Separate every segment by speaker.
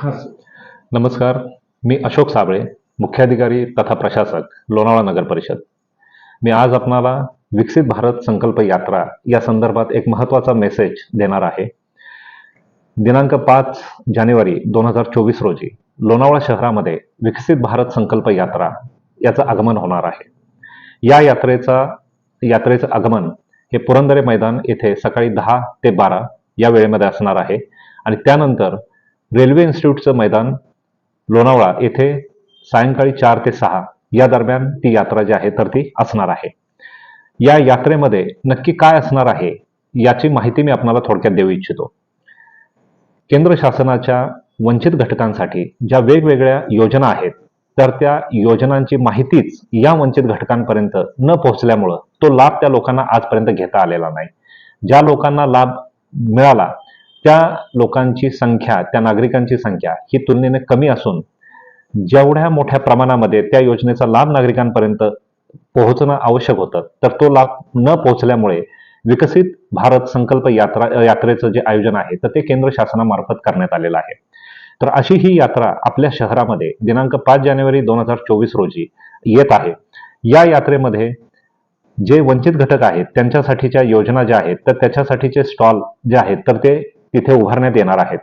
Speaker 1: खास.
Speaker 2: नमस्कार मी अशोक साबळे मुख्याधिकारी तथा प्रशासक लोणावळा नगर परिषद. मी आज आपणाला विकसित भारत संकल्प यात्रा या संदर्भात एक महत्त्वाचा मेसेज देणार आहे. दिनांक पाच जानेवारी दोन हजार चोवीस रोजी लोणावळा शहरामध्ये विकसित भारत संकल्प यात्रा याचं आगमन होणार आहे. या यात्रेचा यात्रेचं आगमन हे पुरंदरे मैदान येथे सकाळी दहा ते बारा या वेळेमध्ये असणार आहे आणि त्यानंतर रेल्वे इन्स्टिट्यूटचं मैदान लोणावळा येथे सायंकाळी चार ते सहा या दरम्यान ती यात्रा जी आहे तर ती असणार आहे. या यात्रेमध्ये नक्की काय असणार आहे याची माहिती मी आपणाला थोडक्यात देऊ इच्छितो. केंद्र शासनाच्या वंचित घटकांसाठी ज्या वेगवेगळ्या योजना आहेत तर त्या योजनांची माहितीच या वंचित घटकांपर्यंत न पोहोचल्यामुळं तो लाभ त्या लोकांना आजपर्यंत घेता आलेला नाही. ज्या लोकांना लाभ मिळाला त्या लोकांची संख्या त्या नागरिकांची संख्या ही तुलनेने कमी असून जेवढ्या मोठ्या प्रमाणामध्ये त्या योजनेचा लाभ नागरिकांपर्यंत पोहोचणं आवश्यक होतं तर तो लाभ न पोहोचल्यामुळे विकसित भारत संकल्प यात्रा यात्रेचं जे आयोजन आहे तर ते केंद्र शासनामार्फत करण्यात आलेलं आहे. तर अशी ही यात्रा आपल्या शहरामध्ये दिनांक पाच जानेवारी दोन हजार चोवीस रोजी येत आहे. या यात्रेमध्ये जे वंचित घटक आहेत त्यांच्यासाठीच्या योजना ज्या आहेत तर त्याच्यासाठीचे स्टॉल जे आहेत तर ते तिथे उभारण्यात येणार आहेत.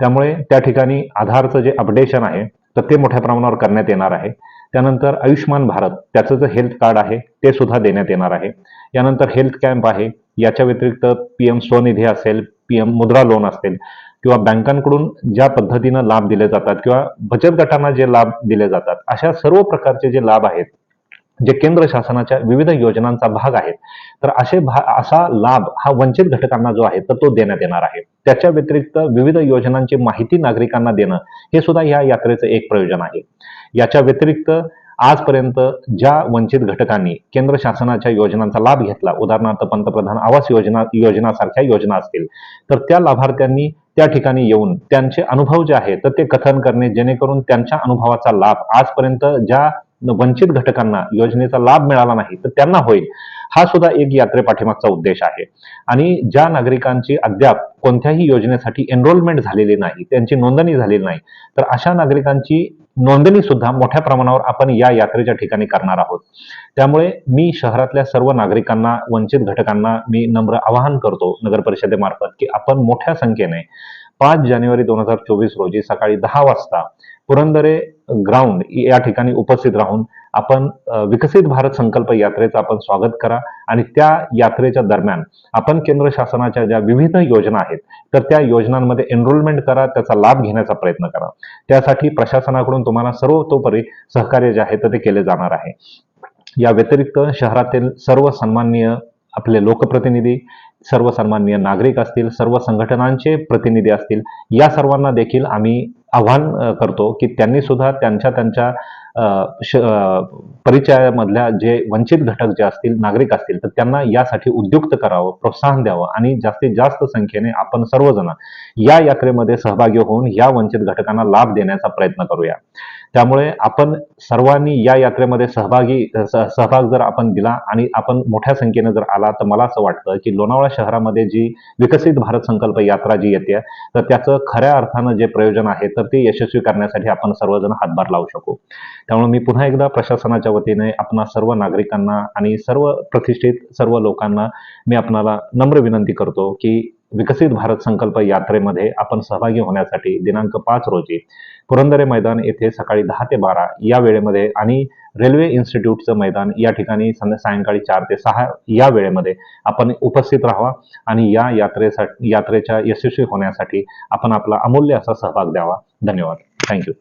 Speaker 2: त्यामुळे त्या ठिकाणी आधारचं जे अपडेशन आहे तर ते मोठ्या प्रमाणावर करण्यात येणार आहे. त्यानंतर आयुष्यमान भारत त्याचं जे हेल्थ कार्ड आहे ते सुद्धा देण्यात येणार आहे. यानंतर हेल्थ कॅम्प आहे याच्या व्यतिरिक्त पी एम स्वनिधी असेल पी एम मुद्रा लोन असेल किंवा बँकांकडून ज्या पद्धतीनं लाभ दिले जातात किंवा बचत गटांना जे लाभ दिले जातात अशा सर्व प्रकारचे जे लाभ आहेत जे केंद्र शासनाच्या विविध योजनांचा भाग आहेत तर असे भा असा लाभ हा वंचित घटकांना जो आहे तर तो देण्यात येणार आहे. त्याच्या व्यतिरिक्त विविध योजनांची माहिती नागरिकांना देणं हे सुद्धा या यात्रेचं एक प्रयोजन आहे. याच्या व्यतिरिक्त आजपर्यंत ज्या वंचित घटकांनी केंद्र शासनाच्या योजनांचा लाभ घेतला उदाहरणार्थ पंतप्रधान आवास योजना योजनासारख्या योजना असतील तर त्या लाभार्थ्यांनी त्या ठिकाणी येऊन त्यांचे अनुभव जे आहेत तर ते कथन करणे जेणेकरून त्यांच्या अनुभवाचा लाभ आजपर्यंत ज्या वंचित घटकांना योजनेचा लाभ मिळाला नाही तर त्यांना होईल. हा सुद्धा एक यात्रे पाठीमागचा उद्देश आहे. आणि ज्या नागरिकांची अद्याप कोणत्याही योजनेसाठी एनरोलमेंट झालेली नाही त्यांची नोंदणी झालेली नाही तर अशा नागरिकांची नोंदणी सुद्धा मोठ्या प्रमाणावर आपण या यात्रेच्या ठिकाणी करणार आहोत. त्यामुळे मी शहरातल्या सर्व नागरिकांना वंचित घटकांना मी नम्र आवाहन करतो नगर परिषदेमार्फत की आपण मोठ्या संख्येने पाच जानेवारी दोन हजार चोवीस रोजी सकाळी दहा वाजता पुरंदरे ग्राउंड या ठिकाणी उपस्थित राहून आपण विकसित भारत संकल्प यात्रेचं आपण स्वागत करा आणि त्या यात्रेच्या दरम्यान आपण केंद्र शासनाच्या ज्या विविध योजना आहेत तर त्या योजनांमध्ये एनरोलमेंट करा त्याचा लाभ घेण्याचा प्रयत्न करा. त्यासाठी प्रशासनाकडून तुम्हाला सर्वतोपरी सहकार्य जे आहे तर ते केले जाणार आहे. या व्यतिरिक्त शहरातील सर्व सन्माननीय आपले लोकप्रतिनिधी सर्व सन्माननीय नागरिक असतील सर्व संघटनांचे प्रतिनिधी असतील या सर्वांना देखील आम्ही आव्हान करतो की त्यांनी सुद्धा त्यांच्या त्यांच्या परिचयामधल्या जे वंचित घटक जे असतील नागरिक असतील तर त्यांना यासाठी उद्युक्त करावं प्रोत्साहन द्यावं आणि जास्तीत जास्त संख्येने आपण सर्वजण या यात्रेमध्ये सहभागी होऊन या वंचित घटकांना लाभ देण्याचा प्रयत्न करूया. त्यामुळे आपण सर्वांनी या यात्रेमध्ये सहभागी सहभाग जर आपण दिला आणि आपण मोठ्या संख्येने जर आला तर मला असं वाटतं की लोणावळा शहरामध्ये जी विकसित भारत संकल्प यात्रा जी येते तर त्याचं खऱ्या अर्थानं जे प्रयोजन आहे तर ते यशस्वी करण्यासाठी आपण सर्वजण हातभार लावू शकू. त्यामुळे मी पुन्हा एकदा प्रशासनाच्या वतीने आपणा सर्व नागरिकांना आणि सर्व प्रतिष्ठित सर्व लोकांना मी आपणाला नम्र विनंती करतो की विकसित भारत संकल्प यात्रेमध्ये आपण सहभागी होण्यासाठी दिनांक पाच रोजी पुरंदरे मैदान येथे सकाळी दहा ते बारा या वेळेमध्ये आणि रेल्वे इन्स्टिट्यूटचं मैदान या ठिकाणी सायंकाळी चार ते सहा या वेळेमध्ये आपण उपस्थित राहावा आणि या यात्रेसाठी यात्रेच्या यशस्वी होण्यासाठी आपण आपला अमूल्य असा सहभाग द्यावा. धन्यवाद. थँक्यू